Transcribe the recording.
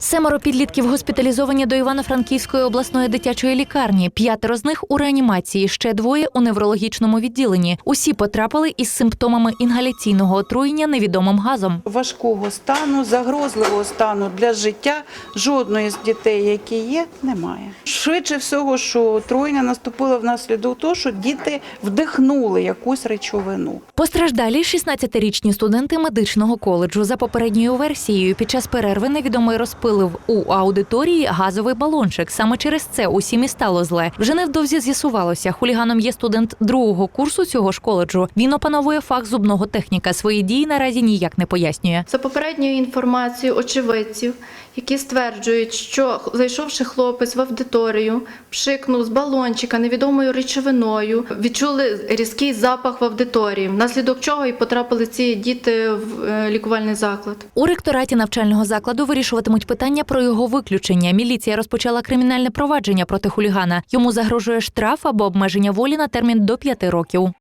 Семеро підлітків госпіталізовані до Івано-Франківської обласної дитячої лікарні. П'ятеро з них у реанімації, ще двоє у неврологічному відділенні. Усі потрапили із симптомами інгаляційного отруєння невідомим газом. Важкого стану, загрозливого стану для життя жодної з дітей, які є, немає. Швидше всього, що отруєння наступило внаслідок того, що діти вдихнули якусь речовину. Постраждалі 16-річні студенти медичного коледжу. За попередньою версією, під час перерви невідомий розпилив у аудиторії газовий балончик. Саме через це усім і стало зле. Вже невдовзі з'ясувалося. Хуліганом є студент другого курсу цього ж коледжу. Він опановує фах зубного техніка. Свої дії наразі ніяк не пояснює. За попередньою інформацією очевидців, які стверджують, що зайшовши хлопець в аудиторію, пшикнув з балончика невідомою речовиною, відчули різкий запах в аудиторії, внаслідок чого і потрапили ці діти в е, лікувальний заклад. У ректораті навчального закладу вирішуватимуть питання про його виключення. Міліція розпочала кримінальне провадження проти хулігана. Йому загрожує штраф або обмеження волі на термін до п'яти років.